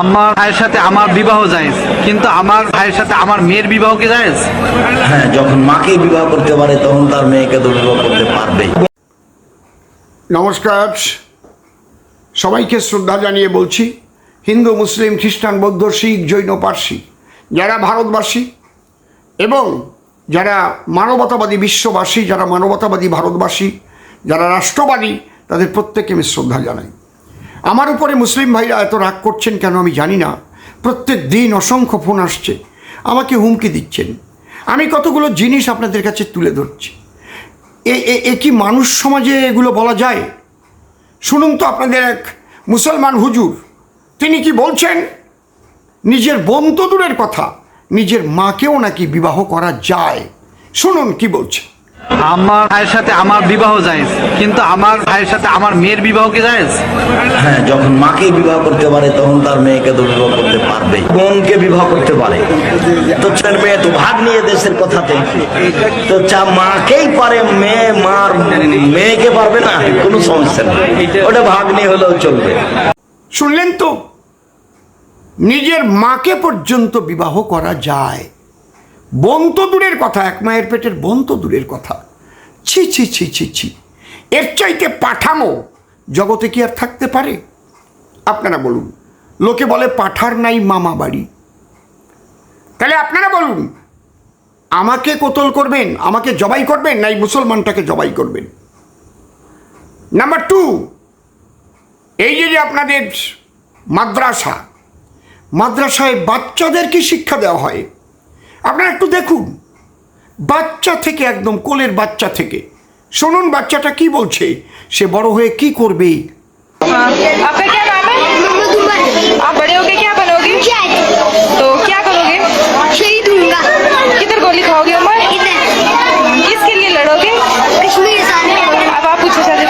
আমার ভাইয়ের সাথে আমার বিবাহ জায়েজ। কিন্তু আমার ভাইয়ের সাথে আমার মেয়ের বিবাহ কি জায়েজ? হ্যাঁ যখন মাকে বিবাহ করতে পারে তখন তার মেয়েকে তো বিবাহ করতে পারবে। নমস্কার। সবাইকে শ্রদ্ধা জানিয়ে বলছি হিন্দু মুসলিম খ্রিস্টান বৌদ্ধ শিখ জৈন পার্সি যারা ভারতবাসী এবং যারা মানবতাবাদী বিশ্ববাসী যারা মানবতাবাদী ভারতবাসী যারা রাষ্ট্রবাদী তাদের প্রত্যেককে আমি শ্রদ্ধা জানাই। আমার উপরে মুসলিম ভাইরা এত রাগ করছেন কেন আমি জানি না। প্রত্যেক দিন অসংখ্য ফোন আসছে। আমাকে হুমকি দিচ্ছেন। আমি কতগুলো জিনিস আপনাদের কাছে তুলে ধরছি। এ, এ- কি মানুষ সমাজে এগুলো বলা যায়? শুনুন তো আপনাদের এক মুসলমান হুজুর। তিনি কি বলছেন? নিজের বোন তো দূরের কথা, নিজের মাকেও নাকি বিবাহ করা যায়। শুনুন কি বলছে আমার ভাইয়ের সাথে আমার বিবাহ জায়েজ কিন্তু আমার ভাইয়ের সাথে আমার মেয়ের বিবাহ কি জায়েজ? হ্যাঁ যখন মাকে বিবাহ করতে পারে তখন তার মেয়েকে তো বিবাহ করতে পারবে। বোনকে বিবাহ করতে পারে। তো ছেলে মেয়ে তো ভাগ নিয়ে দেশের কথাতে। তো চা মাকেই পারে মেয়ে মার মেয়েকে পারবে না? কোনো সমস্যা নেই। ওটা ভাগ নিয়ে হলেও চলবে। শুনলেন তো? নিজের মাকে পর্যন্ত বিবাহ করা যায়। বোন তো দূরের কথা, এক মায়ের পেটের বোন তো দূরের কথা। ছি ছি ছি ছি ছি। এর চাইতে পাঠামো জগতে কি আর থাকতে পারে? আপনারা বলুন। লোকে বলে পাঠার নাই মামা বাড়ি। তাহলে আপনারা বলুন, আমাকে কোতল করবেন, আমাকে জবাই করবেন, নাই মুসলমানটাকে জবাই করবেন? নাম্বার টু, এই যে যে আপনাদের মাদ্রাসা, মাদ্রাসায় বাচ্চাদেরকে শিক্ষা দেওয়া হয়? আপনারা একটু দেখুন বাচ্চা থেকে একদম কোলের বাচ্চা থেকে শুনুন বাচ্চাটা কি বলছে সে বড় হয়ে কি করবে हाँ, आपका क्या नाम है आप बड़े होके क्या बनोगे तो क्या करोगे शहीद होऊंगा किधर गोली खाओगे उमर इधर किसके लिए लड़ोगे कश्मीर साले अब आप पूछो शादी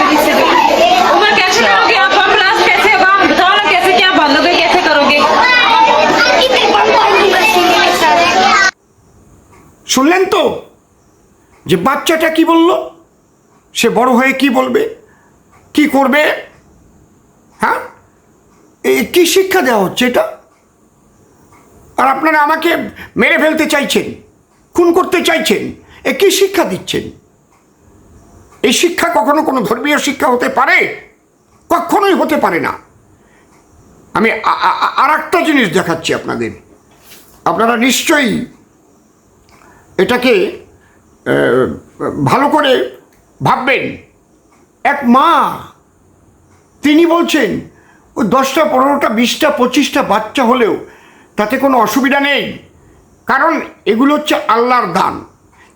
শুনলেন তো? যে বাচ্চাটা কি বলল? সে বড় হয়ে কি বলবে? কি করবে? হ্যাঁ? এই কি শিক্ষা দেওয়া হচ্ছে এটা? আর আপনারা আমাকে মেরে ফেলতে চাইছেন, খুন করতে চাইছেন, এ কি শিক্ষা দিচ্ছেন? এই শিক্ষা কখনো কোনো ধর্মীয় শিক্ষা হতে পারে? কখনোই হতে পারে না। আমি আর একটা জিনিস দেখাচ্ছি আপনাদের। আপনারা নিশ্চয়ই এটাকে ভালো করে ভাববেন। এক মা, তিনি বলছেন, ও দশটা, পনেরোটা, বিশটা, পঁচিশটা বাচ্চা হলেও তাতে কোনো অসুবিধা নেই। কারণ এগুলো হচ্ছে আল্লাহর দান।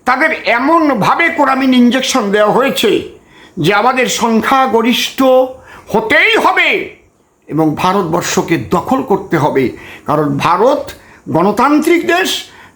তাদের এমনভাবে কোরামিন ইঞ্জেকশন দেওয়া হয়েছে যে আমাদের সংখ্যাগরিষ্ঠ হতেই হবে এবং ভারতবর্ষকে দখল করতে হবে। কারণ ভারত গণতান্ত্রিক দেশ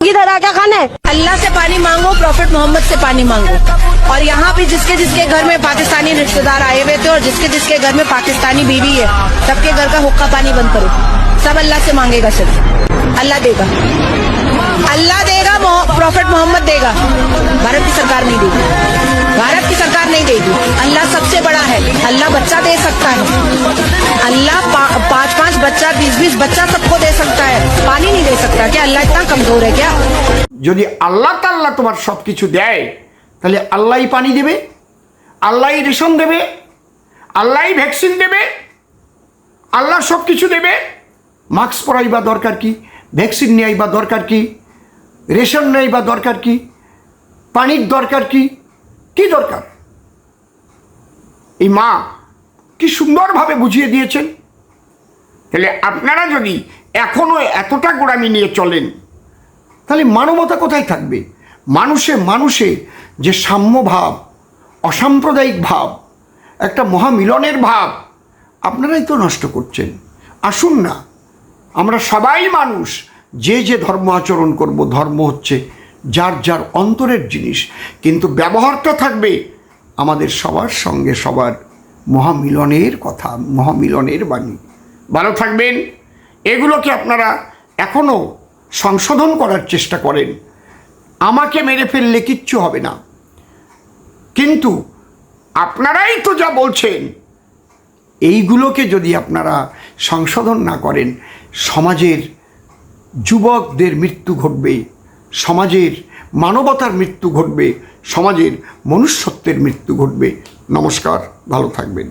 किधर खाना? है अल्लाह से पानी मांगो, प्रॉफिट मोहम्मद से पानी मांगो। और यहाँ पे जिसके जिसके घर में पाकिस्तानी रिश्तेदार आए हुए थे और जिसके जिसके घर में पाकिस्तानी बीवी है, सबके घर का हुक्का पानी बंद करो। सब अल्लाह से मांगेगा सिर्फ़। अल्लाह देगा। अल्लाह देगा प्रॉफिट मोहम्मद देगा। भारत की सरकार नहीं देगी। अल्लाह सबसे बड़ा है अल्लाह बच्चा दे सकता है अल्लाह पा, पाँच पाँच बच्चा बीस बीस बच्चा सबको दे सकता है पानी नहीं दे सकता क्या अल्लाह इतना कमजोर है क्या যদি আল্লাহ তাল্লাহ তোমার সব কিছু দেয় তাহলে আল্লাহই পানি দেবে আল্লাহই রেশন দেবে আল্লাহই ভ্যাকসিন দেবে আল্লাহ সব কিছু দেবে মাস্ক পরাই বা দরকার কি ভ্যাকসিন নেই বা দরকার কি রেশন নেই বা দরকার কি পানির দরকার কি কি দরকার এই মা কি সুন্দরভাবে বুঝিয়ে দিয়েছেন? তাহলে আপনারা যদি এখনও এতটা গোড়ামি নিয়ে চলেন, তাহলে মানবতা কোথায় থাকবে? মানুষে মানুষে যে সাম্য ভাব অসাম্প্রদায়িক ভাব, একটা মহামিলনের ভাব, আপনারাই তো নষ্ট করছেন। আসুন না, আমরা সবাই মানুষ, যে যে ধর্ম আচরণ করব, ধর্ম হচ্ছে যার যার অন্তরের জিনিস। কিন্তু ব্যবহারটা থাকবে আমাদের সবার সঙ্গে সবার মহামিলনের কথা, মহামিলনের বাণী। ভালো থাকবেন। এগুলোকে আপনারা এখনও সংশোধন করার চেষ্টা করেন। আমাকে মেরে ফেললে কিচ্ছু হবে না। কিন্তু আপনারাই তো যা বলছেন, এইগুলোকে যদি আপনারা সংশোধন না করেন, সমাজের যুবকদের মৃত্যু ঘটবে, সমাজের মানবতার মৃত্যু ঘটবে সমাজের মনুষ্যত্বের মৃত্যু ঘটবে। নমস্কার ভালো থাকবেন।